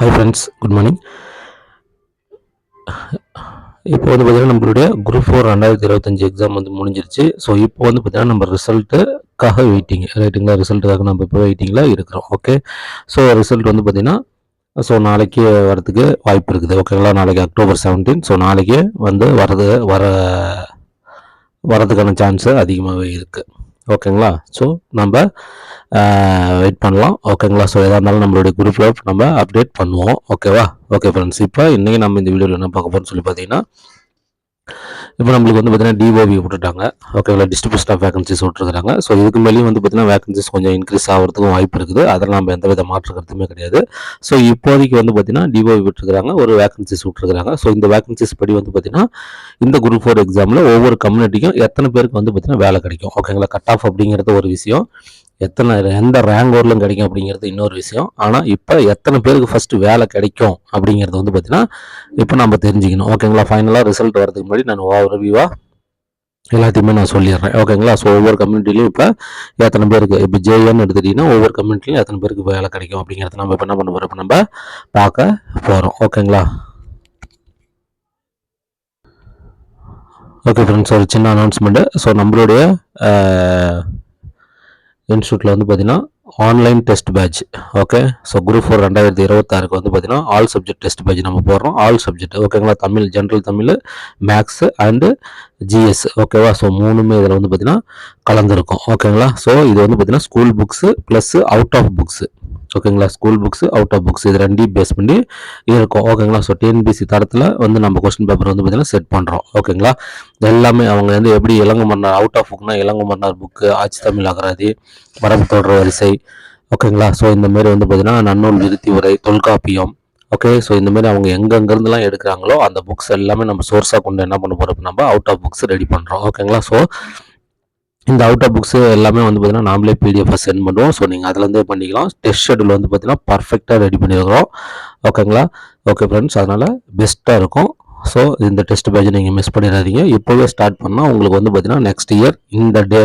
Hi friends good morning இப்போ வந்து பார்த்தீங்கன்னா நம்மளுடைய குரூப் ஃபோர் ரெண்டாயிரத்தி இருபத்தஞ்சி எக்ஸாம் வந்து முடிஞ்சிருச்சு. ஸோ இப்போ வந்து பார்த்தீங்கன்னா நம்ம ரிசல்ட்டுக்காக வெயிட்டிங் ரைட்டுங்களா ரிசல்ட்டுக்காக நம்ம இப்போ வெயிட்டிங்கில் இருக்கிறோம். ஓகே ஸோ ரிசல்ட் வந்து பார்த்தீங்கன்னா ஸோ நாளைக்கு வரதுக்கு வாய்ப்பு இருக்குது. ஓகேங்களா நாளைக்கு அக்டோபர் செவன்டீன் ஸோ நாளைக்கு வந்து வரது வர வரதுக்கான சான்ஸு அதிகமாகவே இருக்குது ஓகேங்களா ஸோ நம்ம uh, வெயிட் பண்ணலாம். ஓகேங்களா ஸோ எதாக இருந்தாலும் நம்மளுடைய குரூப்பில் நம்ம அப்டேட் பண்ணுவோம். ஓகேவா ஓகே ஃப்ரெண்ட்ஸ் இப்போ இன்றைக்கி நம்ம இந்த வீடியோவில் என்ன பார்க்க போகிறோம்னு சொல்லி பார்த்தீங்கன்னா இப்போ நம்மளுக்கு வந்து பார்த்தீங்கன்னா டிஓவி விட்டுட்டாங்க. ஓகேங்களா டிஸ்ட்ரிபியூஷன் ஆஃப் வேகன்சிஸ் விட்டுருக்காங்க ஸோ இதுக்கு மேலேயும் வந்து பார்த்தீங்கன்னா வேகன்சிஸ் கொஞ்சம் இன்க்ரீஸ் ஆகிறதுக்கும் வாய்ப்பு இருக்குது. அதெல்லாம் நம்ம எந்த வித மாற்று கருத்துமே கிடையாது. ஸோ இப்போதைக்கு வந்து பார்த்தீங்கன்னா டிஓவி விட்டுருக்காங்க ஒரு வேகன்சிஸ் விட்டுருக்காங்க ஸோ இந்த வேகன்சிஸ் படி வந்து பார்த்தீங்கன்னா இந்த குரூப் ஃபோர் எக்ஸாமில் ஒவ்வொரு கம்யூனிட்டிக்கும் எத்தனை பேருக்கு வந்து பார்த்தீங்கன்னா வேலை கிடைக்கும்? ஓகேங்களா கட் ஆஃப் அப்படிங்கிறது ஒரு விஷயம். எத்தனை எந்த ரேங்க் ஓர்லும் கிடைக்கும் அப்படிங்கிறது இன்னொரு விஷயம். ஆனால் இப்போ எத்தனை பேருக்கு ஃபஸ்ட்டு வேலை கிடைக்கும் அப்படிங்கிறது வந்து பார்த்தீங்கன்னா இப்போ நம்ம தெரிஞ்சுக்கணும். ஓகேங்களா ஃபைனலாக ரிசல்ட் வரதுக்கு முன்னாடி நான் ஓவர் ரிவ்யூவாக எல்லாத்தையுமே நான் சொல்லிடுறேன். ஓகேங்களா ஸோ ஒவ்வொரு கம்யூனிட்டிலையும் இப்போ எத்தனை பேருக்கு இப்போ ஜேஎம் எடுத்துட்டிங்கன்னா ஒவ்வொரு கம்யூனிட்டிலையும் எத்தனை பேருக்கு வேலை கிடைக்கும் அப்படிங்கிறத நம்ம இப்போ என்ன பண்ண போகிறோம் இப்போ நம்ம பார்க்க போகிறோம் ஓகேங்களா ஓகே ஃப்ரெண்ட்ஸ் ஒரு சின்ன அனௌன்ஸ்மெண்ட்டு ஸோ நம்மளுடைய இன்ஸ்டியூட்டில் வந்து பார்த்தீங்கன்னா online test batch okay so group four ரெண்டாயிரத்தி இருபத்தாறுக்கு வந்து பார்த்தீங்கன்னா ஆல் சப்ஜெக்ட் டெஸ்ட் பேட்ச் நம்ம போடுறோம். ஆல் சப்ஜெக்ட் ஓகேங்களா Tamil general Tamil maths and GS ஓகேவா ஸோ மூணுமே இதில் வந்து பார்த்தீங்கன்னா கலந்துருக்கும். ஓகேங்களா ஸோ இது வந்து பார்த்தீங்கன்னா school books plus out of books ஓகேங்களா? School books out of books இது ரெண்டையும் பேஸ் பண்ணி இருக்கும். ஓகேங்களா? ஸோ டிஎன்பிசி தரத்தில் வந்து நம்ம கொஸ்டின் பேப்பர் வந்து பார்த்தீங்கன்னா செட் பண்ணுறோம் ஓகேங்களா? எல்லாமே அவங்க வந்து எப்படி இளங்க மன்னர் அவுட் ஆஃப் புக்னா இளங்க மன்னர் புக்கு ஆட்சி தமிழ் அகராதி மரபு தொடர் வரிசை ஓகேங்களா? ஸோ இந்த மாதிரி வந்து பார்த்தீங்கன்னா நன்னூல் விருத்தி உரை தொல்காப்பியம் ஓகே ஸோ இந்த மாதிரி அவங்க எங்கெங்கேருந்துலாம் எடுக்கிறாங்களோ அந்த புக்ஸ் எல்லாமே நம்ம சோர்ஸாக கொண்டு என்ன பண்ண போகிறோம் நம்ம அவுட் ஆஃப் புக்ஸ் ரெடி பண்ணுறோம் ஓகேங்களா? ஸோ இந்த அவுட் ஆஃப் புக்ஸ் எல்லாமே வந்து பார்த்தீங்கன்னா நாமளே பிடிஎஃப் சென்ட் பண்ணுவோம். ஸோ நீங்கள் அதுலேருந்தே பண்ணிக்கலாம். டெஸ்ட் ஷெடியூல் வந்து பார்த்தீங்கன்னா பர்ஃபெக்டாக ரெடி பண்ணியிருக்கிறோம் ஓகேங்களா ஓகே ஃப்ரெண்ட்ஸ் அதனால் பெஸ்ட்டாக இருக்கும். ஸோ இந்த டெஸ்ட் பேஜ் நீங்கள் மிஸ் பண்ணிடாதீங்க. இப்போவே ஸ்டார்ட் பண்ணால் உங்களுக்கு வந்து பார்த்தீங்கன்னா நெக்ஸ்ட் இயர் இந்த டே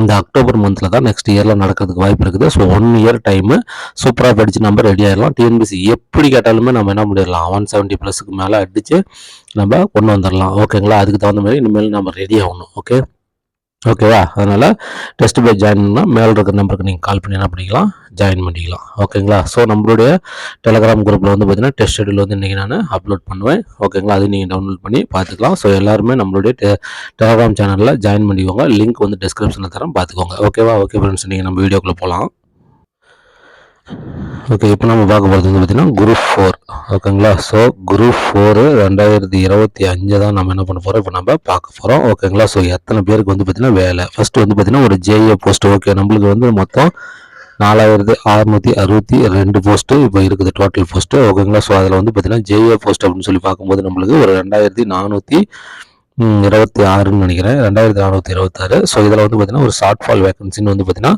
இந்த அக்டோபர் மந்தில் தான் நெக்ஸ்ட் இயரில் நடக்கிறதுக்கு வாய்ப்பு இருக்குது. ஸோ ஒன் இயர் டைமு சூப்பராக படித்து நம்ம ரெடி ஆகிடலாம் டிஎன்பிசி எப்படி கேட்டாலுமே நம்ம என்ன பண்ணிடலாம்? ஒன் செவன்ட்டி ப்ளஸுக்கு மேலே அடித்து நம்ம கொண்டு வந்துடலாம். ஓகேங்களா அதுக்கு தகுந்த மாதிரி இனிமேல் நம்ம ரெடி ஆகணும். ஓகே ஓகேவா அதனால் டெஸ்ட் பேஜ் ஜாயின் பண்ணால் மேலே இருக்கிற நம்பருக்கு நீங்கள் கால் பண்ணி என்ன பண்ணிக்கலாம்? ஜாயின் பண்ணிக்கலாம். ஓகேங்களா ஸோ நம்மளுடைய டெலகிராம் குரூப்பில் வந்து பார்த்தீங்கன்னா டெஸ்ட் ஷெடியூல் வந்து இன்றைக்கி நான் அப்லோட் பண்ணுவேன். ஓகேங்களா அது நீங்கள் டவுன்லோட் பண்ணி பார்த்துக்கலாம். ஸோ எல்லாருமே நம்மளுடைய டெ டெலகிராம் சேனலில் ஜாயின் பண்ணிக்கோங்க. லிங்க் வந்து டிஸ்கிரிப்ஷனில் தரேன். பார்த்துக்கோங்க. ஓகேவா ஓகே ஃப்ரெண்ட்ஸ் நீங்கள் நம்ம வீடியோக்குள்ளே போகலாம் ஓகே இப்போ நம்ம பார்க்க போகிறது வந்து பார்த்தீங்கன்னா குரூப் ஃபோர் ஓகேங்களா ஸோ குரூப் ஃபோரு ரெண்டாயிரத்தி இருபத்தி அஞ்சு தான் நம்ம என்ன பண்ண போகிறோம் இப்போ நம்ம பார்க்க போகிறோம் ஓகேங்களா ஸோ எத்தனை பேருக்கு வந்து பார்த்தீங்கன்னா வேலை? ஃபஸ்ட்டு வந்து பார்த்தீங்கன்னா ஒரு ஜேஏ போஸ்ட் ஓகே நம்மளுக்கு வந்து மொத்தம் நாலாயிரத்தி அறுநூற்றி அறுபத்தி ரெண்டு போஸ்ட்டு இப்போ இருக்குது டோட்டல் போஸ்ட்டு ஓகேங்களா ஸோ அதில் வந்து பார்த்தீங்கன்னா ஜேஏ போஸ்ட் அப்படின்னு சொல்லி பார்க்கும்போது நம்மளுக்கு ஒரு ரெண்டாயிரத்தி நானூற்றி இருபத்தி ஆறுன்னு நினைக்கிறேன். ரெண்டாயிரத்தி நானூற்றி இருபத்தாறு. ஸோ இதில் வந்து பார்த்தீங்கன்னா ஒரு ஷார்ட் ஃபால் வேகன்சின்னு வந்து பார்த்தீங்கன்னா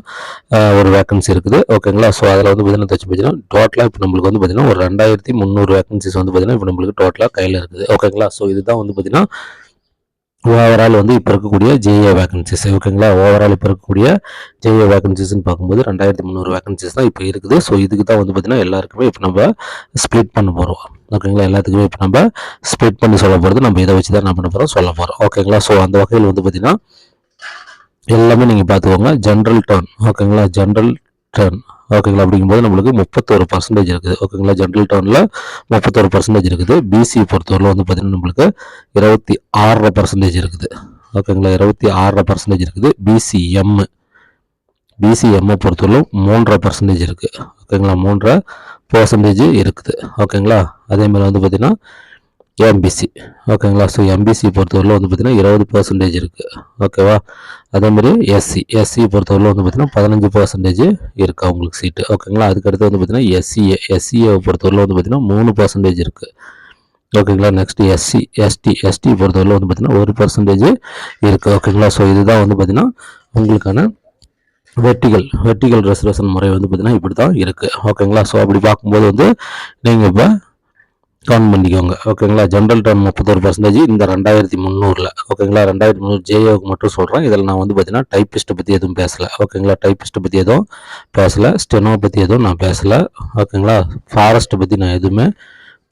ஒரு வேகன்சி இருக்குது. ஓகேங்களா ஸோ அதில் வந்து பார்த்தீங்கன்னா தச்சு பார்த்தீங்கன்னா டோட்டலாக இப்போ நம்மளுக்கு வந்து பார்த்தீங்கன்னா ஒரு ரெண்டாயிரத்தி முந்நூறு வேகன்சிஸ் வந்து பார்த்தீங்கன்னா இப்போ நம்மளுக்கு டோட்டலாக கையில் இருக்குது. ஓகேங்களா ஸோ இதுதான் வந்து பார்த்தீங்கன்னா ஓவரால் வந்து இப்போ இருக்கக்கூடிய ஜேஏ வேகன்சிஸ் ஓகேங்களா? ஓவரால் இப்போ இருக்கக்கூடிய ஜேஏ வேகன்சிஸ்ன்னு பார்க்கும்போது ரெண்டாயிரத்தி முந்நூறு வேகன்சிஸ் தான் இப்போ இருக்குது. ஸோ இதுக்கு தான் வந்து பார்த்திங்கன்னா எல்லாருக்குமே இப்போ நம்ம ஸ்ப்ளிட் பண்ண போகிறோம் ஓகேங்களா? எல்லாத்துக்குமே இப்போ நம்ம ஸ்ப்ளிட் பண்ணி சொல்ல போகிறது நம்ம இதை வச்சு தான் என்ன பண்ண போகிறோம் சொல்ல போகிறோம் ஓகேங்களா? ஸோ அந்த வகையில் வந்து பார்த்திங்கன்னா எல்லாமே நீங்கள் பார்த்துக்கோங்க. ஜென்ரல் டர்ன் ஓகேங்களா? ஜென்ரல் டர்ன் ஓகேங்களா? அப்படிங்கும்போது நம்மளுக்கு முப்பத்தொரு பர்சன்டேஜ் இருக்குது. ஓகேங்களா? ஜென்ரல் டவுனில் முப்பத்தொரு பர்சன்டேஜ் இருக்குது. பிசி பொறுத்தவரையில் வந்து பார்த்திங்கன்னா நம்மளுக்கு இருபத்தி ஆறரை பர்சன்டேஜ் இருக்குது. ஓகேங்களா? இருபத்தி ஆறரை பர்சன்டேஜ் இருக்குது. பிசிஎம் பிசிஎம்மை பொறுத்தவரையிலும் மூன்றரை பர்சன்டேஜ் இருக்குது ஓகேங்களா? மூன்றரை பர்சன்டேஜ் இருக்குது. ஓகேங்களா? அதே மாதிரி வந்து பார்த்திங்கன்னா எம்பிசி ஓகேங்களா ஸோ எம்பிசி பொறுத்தவரையில் வந்து பார்த்திங்கன்னா இருபது பர்சன்டேஜ் இருக்குது ஓகேவா அதேமாதிரி எஸ்சி எஸ்சி பொறுத்தவரையில் வந்து பார்த்திங்கன்னா பதினஞ்சு பர்சன்டேஜ் இருக்குது அவங்களுக்கு சீட்டு ஓகேங்களா அதுக்கடுத்து வந்து பார்த்திங்கன்னா எஸ்சிஏ எஸ்சிஏ பொறுத்தவரையில் வந்து பார்த்திங்கன்னா மூணு பர்சன்டேஜ் இருக்குது ஓகேங்களா நெக்ஸ்ட் எஸ்சி எஸ்டி எஸ்டி பொறுத்தவரையில் வந்து பார்த்திங்கன்னா ஒரு பர்சன்டேஜ் இருக்குது ஓகேங்களா ஸோ இதுதான் வந்து பார்த்திங்கன்னா உங்களுக்கான வெர்டிகல் வெர்டிகல் ரெசர்வேஷன் முறை வந்து பார்த்திங்கன்னா இப்படி தான் இருக்குது ஓகேங்களா ஸோ அப்படி பார்க்கும்போது வந்து நீங்கள் இப்போ கவுண்ட் பண்ணிக்கோங்க. ஓகேங்களா? ஜென்ரல் டர்ன் முப்பத்தொரு பர்சன்டேஜ் இந்த ரெண்டாயிரத்தி முந்நூறில் ஓகேங்களா? ரெண்டாயிரத்தி முந்நூறு ஜேஓக்கு மட்டும் சொல்கிறேன் இதில் நான் வந்து பார்த்தீங்கன்னா டைப்பிஸ்ட்டை பற்றி எதுவும் பேசலை. ஓகேங்களா? டைப்பிஸ்ட்டை பற்றி எதுவும் பேசலை. ஸ்டெனோ பற்றி எதுவும் நான் பேசலை. ஓகேங்களா? ஃபாரஸ்ட்டை பற்றி நான் எதுவுமே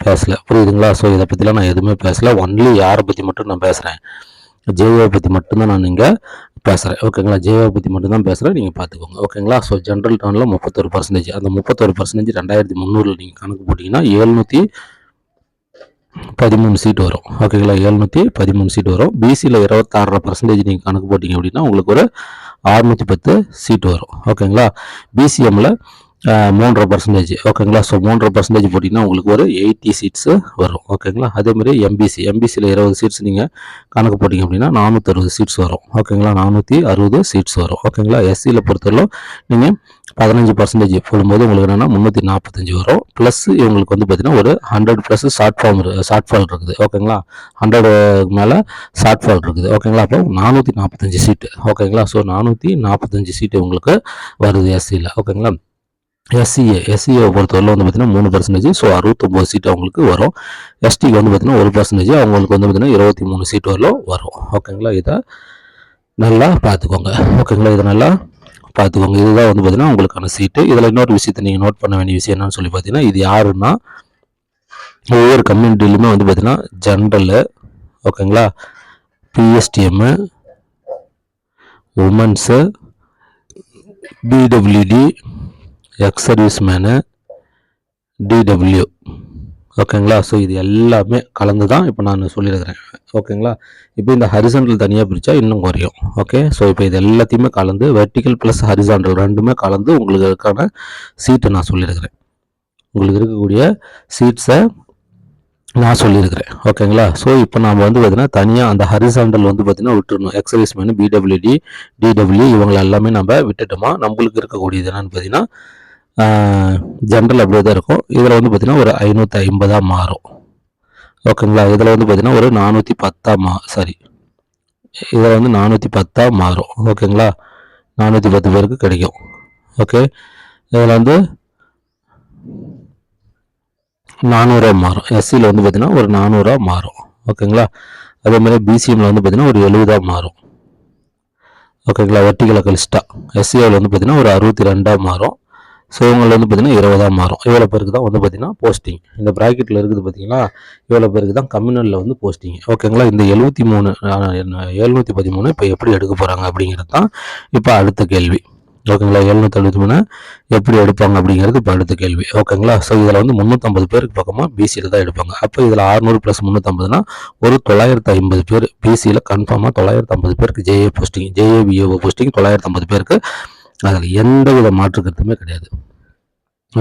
பேசலை. புரியுதுங்களா? ஸோ இதை பற்றிலாம் நான் எதுவுமே பேசலை. ஒன்லி யாரை பற்றி மட்டும் நான் பேசுகிறேன் ஜேஓவை பற்றி மட்டும்தான் நான் இங்கே பேசுகிறேன் ஓகேங்களா? ஜேஓவை பற்றி மட்டும்தான் பேசுகிறேன் நீங்கள் பார்த்துக்கோங்க ஓகேங்களா? ஸோ ஜென்ரல் டர்னில் முப்பத்தொரு பர்சன்டேஜ் அந்த முப்பத்தொரு பர்சன்டேஜ் ரெண்டாயிரத்தி முந்நூறில் நீங்கள் கணக்கு போட்டிங்கன்னா ஏழ்நூற்றி பதிமூணு சீட் வரும். ஓகேங்களா எழுநூற்றி பதிமூணு சீட் வரும். பிசியில் இருபத்தாறரை பர்சன்டேஜ் நீங்கள் கணக்கு போட்டிங்க அப்படின்னா உங்களுக்கு ஒரு அறுநூற்றி பத்து சீட் வரும். ஓகேங்களா பிசிஎம்மில் மூன்றரை பர்சன்டேஜ் ஓகேங்களா ஸோ மூன்றரை பர்சன்டேஜ் போட்டிங்கன்னா உங்களுக்கு ஒரு எயிட்டி சீட்ஸு வரும். ஓகேங்களா அதேமாதிரி எம்பிசி எம்பிசியில் இருபது சீட்ஸ் நீங்கள் கணக்கு போட்டிங்க அப்படின்னா நானூற்றறுபது சீட்ஸ் வரும். ஓகேங்களா நானூற்றி அறுபது சீட்ஸ் வரும். ஓகேங்களா எஸ்சியில் பொறுத்தவரைக்கும் நீங்கள் பதினஞ்சு பர்சன்டேஜ் போடும்போது உங்களுக்கு என்னென்னா முந்நூற்றி நாற்பத்தஞ்சு வரும். ப்ளஸ் இவங்களுக்கு வந்து பார்த்திங்கன்னா ஒரு hundred plus short form short fall இருக்குது. ஓகேங்களா ஹண்ட்ரடு மேலே ஷார்ட் ஃபால் இருக்குது. ஓகேங்களா அப்போ நானூற்றி நாற்பத்தஞ்சு சீட்டு ஓகேங்களா ஸோ நானூற்றி நாற்பத்தஞ்சு சீட்டு உங்களுக்கு வருது எஸ்சியில் ஓகேங்களா எஸ்சிஏ எஸ்சிஏவை பொறுத்தவரை வந்து பார்த்தீங்கன்னா மூணு பர்சன்டேஜ் ஸோ அறுபத்தொம்போது சீட் அவங்களுக்கு வரும். எஸ்டிக்கு வந்து பார்த்தீங்கன்னா ஒரு பர்சன்டேஜ் அவங்களுக்கு வந்து பார்த்தீங்கன்னா இருபத்தி மூணு சீட் வரலும் வரும். ஓகேங்களா இதை நல்லா பார்த்துக்கோங்க. ஓகேங்களா இதை நல்லா பார்த்துக்கோங்க இதுதான் வந்து பார்த்தீங்கன்னா உங்களுக்கான சீட்டு இதில் இன்னொரு விஷயத்தை நீங்கள் நோட் பண்ண வேண்டிய விஷயம் என்னன்னு சொல்லி பார்த்தீங்கன்னா இது யாருன்னா ஒவ்வொரு கம்யூனிட்டிலையுமே வந்து பார்த்தீங்கன்னா ஜென்ரலு ஓகேங்களா PSTM women's PWD ex service man DW ஓகேங்களா? ஸோ இது எல்லாமே கலந்து தான் இப்போ நான் சொல்லியிருக்கிறேன் ஓகேங்களா? இப்போ இந்த ஹரிசாண்டல் தனியாக பிரித்தா இன்னும் குறையும். ஓகே ஸோ இப்போ இது எல்லாத்தையுமே கலந்து வெர்டிக்கல் ப்ளஸ் ஹரிசாண்டல் ரெண்டுமே கலந்து உங்களுக்கான சீட்டை நான் சொல்லியிருக்கிறேன் உங்களுக்கு இருக்கக்கூடிய சீட்ஸை நான் சொல்லியிருக்கிறேன் ஓகேங்களா? ஸோ இப்போ நாம் வந்து பார்த்தீங்கன்னா தனியாக அந்த ஹரிசாண்டல் வந்து பார்த்தீங்கன்னா விட்டுருணும் எக்ஸசைஸ் மேனு பிடபிள்யூடி டிடபிள்யூ இவங்களை எல்லாமே நம்ம விட்டுட்டோமா? நம்மளுக்கு இருக்கக்கூடியது என்னன்னு பார்த்தீங்கன்னா ஜென்ரல் அப்படியே தான் இருக்கும். இதில் வந்து பார்த்திங்கன்னா ஒரு ஐநூற்றி ஐம்பதாக மாறும். ஓகேங்களா இதில் வந்து பார்த்திங்கன்னா ஒரு நானூற்றி பத்தாக மா சாரி இதில் வந்து நானூற்றி பத்தாக மாறும். ஓகேங்களா நானூற்றி பத்து பேருக்கு கிடைக்கும். ஓகே இதில் வந்து நானூறுரூவா மாறும். எஸ்சியில் வந்து பார்த்திங்கன்னா ஒரு நானூறுரூவா மாறும். ஓகேங்களா அதே மாதிரி பிசிஎம்மில் வந்து பார்த்திங்கன்னா ஒரு எழுபதாக மாறும். ஓகேங்களா வெட்டிக்கலை கழிச்சிட்டா. எஸ்சிஓவில் வந்து பார்த்திங்கன்னா ஒரு அறுபத்தி ரெண்டாக மாறும். ஸோ இவங்களில் வந்து பார்த்திங்கன்னா இருபதாக மாறும் இவ்வளோ பேருக்கு தான் வந்து பார்த்திங்கன்னா போஸ்டிங் இந்த ப்ராக்கெட்டில் இருக்குது பார்த்திங்கன்னா இவ்வளோ பேருக்கு தான் கம்யூனலில் வந்து போஸ்டிங் ஓகேங்களா இந்த எழுபத்தி மூணு எழுநூற்றி பதிமூணு இப்போ எப்படி எடுக்க போகிறாங்க அப்படிங்கிறது தான் இப்போ அடுத்த கேள்வி. ஓகேங்களா எழுநூற்றி எழுபத்தி மூணு எப்படி எடுப்பாங்க அப்படிங்கிறது இப்போ அடுத்த கேள்வி. ஓகேங்களா ஸோ இதில் வந்து முந்நூற்றம்பது பேருக்கு பக்கமாக பிசியில் தான் எடுப்பாங்க. அப்போ இதில் ஆறுநூறு ப்ளஸ் முந்நூற்றம்பதுனா ஒரு தொள்ளாயிரத்து ஐம்பது பேர் பிசியில் கன்ஃபார்மாக தொள்ளாயிரத்து ஐம்பது பேருக்கு ஜேஏ போஸ்டிங் ஜேஏபிஏஓ போஸ்டிங் தொள்ளாயிரத்து ஐம்பது பேருக்கு அதில் எந்த வித மாற்று கருத்துமே கிடையாது.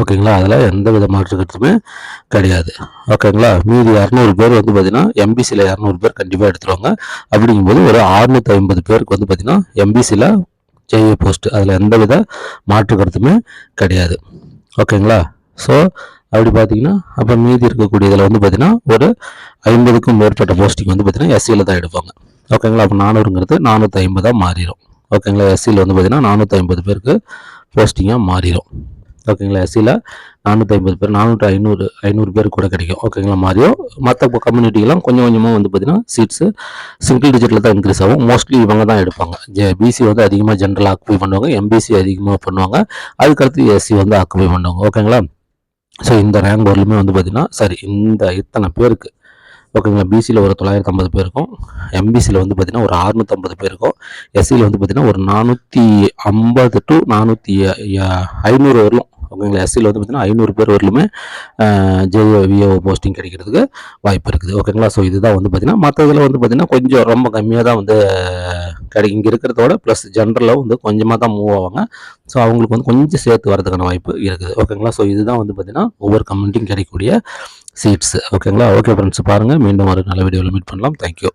ஓகேங்களா? அதில் எந்த வித மாற்று கருத்துமே கிடையாது. ஓகேங்களா? மீதி இரநூறு பேர் வந்து பார்த்தீங்கன்னா எம்பிசியில் இரநூறு பேர் கண்டிப்பாக எடுத்துருவாங்க. அப்படிங்கும்போது ஒரு அறுநூற்றி ஐம்பது பேருக்கு வந்து பார்த்தீங்கன்னா எம்பிசியில் ஜேஏ போஸ்ட் அதில் எந்த வித மாற்று கருத்துமே கிடையாது. ஓகேங்களா? ஸோ அப்படி பார்த்தீங்கன்னா அப்போ மீதி இருக்கக்கூடியதில் வந்து பார்த்தீங்கன்னா ஒரு ஐம்பதுக்கும் மேற்பட்ட போஸ்டிங் வந்து பார்த்தீங்கன்னா எஸ்சியில் தான் எடுப்பாங்க. ஓகேங்களா? அப்போ நானூறுங்கிறது நானூற்றி ஐம்பதாக மாறிடும் ஓகேங்களா எஸ்சியில் வந்து பார்த்திங்கன்னா நானூற்றி ஐம்பது பேருக்கு போஸ்டிங்காக மாறிடும் ஓகேங்களா எஸ்சியில் நானூற்றி ஐம்பது பேர் நானூற்றி ஐநூறு ஐநூறு பேர் கூட கிடைக்கும். ஓகேங்களா மாறியும் மற்ற கம்யூனிட்டிகெலாம் கொஞ்சம் கொஞ்சமாக வந்து பார்த்திங்கன்னா சீட்ஸு சிங்கிள் டிஜிட்டில் தான் இன்க்ரீஸ் ஆகும். மோஸ்ட்லி இவங்க தான் எடுப்பாங்க. ஜே பிசி வந்து அதிகமாக ஜென்ரல் ஆக்குபை பண்ணுவாங்க. எம்பிசி அதிகமாக பண்ணுவாங்க. அதுக்கடுத்து எஸ்சி வந்து ஆக்குபை பண்ணுவாங்க. ஓகேங்களா? ஸோ இந்த ரேங்க் வரலுமே வந்து பார்த்திங்கன்னா சரி இந்த இத்தனை பேருக்கு ஓகேங்களா பிசியில் ஒரு தொள்ளாயிரத்து ஐம்பது பேருக்கும் எம்பிசியில் வந்து பார்த்திங்கன்னா ஒரு அறுநூற்றம்பது பேருக்கும் எஸ்சியில் வந்து பார்த்திங்கன்னா ஒரு நானூற்றி ஐம்பது டு நானூற்றி ஐநூறு வரலும் ஓகேங்களா? எஸ்சியில் வந்து பார்த்திங்கன்னா ஐநூறு பேர் வரலுமே ஜேஓ விஓ போஸ்டிங் கிடைக்கிறதுக்கு வாய்ப்பு இருக்குது. ஓகேங்களா? ஸோ இதுதான் வந்து பார்த்திங்கன்னா மற்றதில் வந்து பார்த்திங்கன்னா கொஞ்சம் ரொம்ப கம்மியாக தான் வந்து கிடை இங்கே இருக்கிறதோட ப்ளஸ் ஜென்ரலாக வந்து கொஞ்சமாக தான் மூவ் ஆவாங்க. ஸோ அவங்களுக்கு வந்து கொஞ்சம் சேர்த்து வரதுக்கான வாய்ப்பு இருக்குது. ஓகேங்களா ஸோ இதுதான் வந்து பார்த்திங்கன்னா ஒவ்வொரு கம்யூனிட்டியும் கிடைக்கக்கூடிய சீட்ஸ் ஓகேங்களா ஓகே ஃப்ரெண்ட்ஸ் பாருங்கள் மீண்டும் ஒரு நல்ல வீடியோவில் மீட் பண்ணலாம். தேங்க்யூ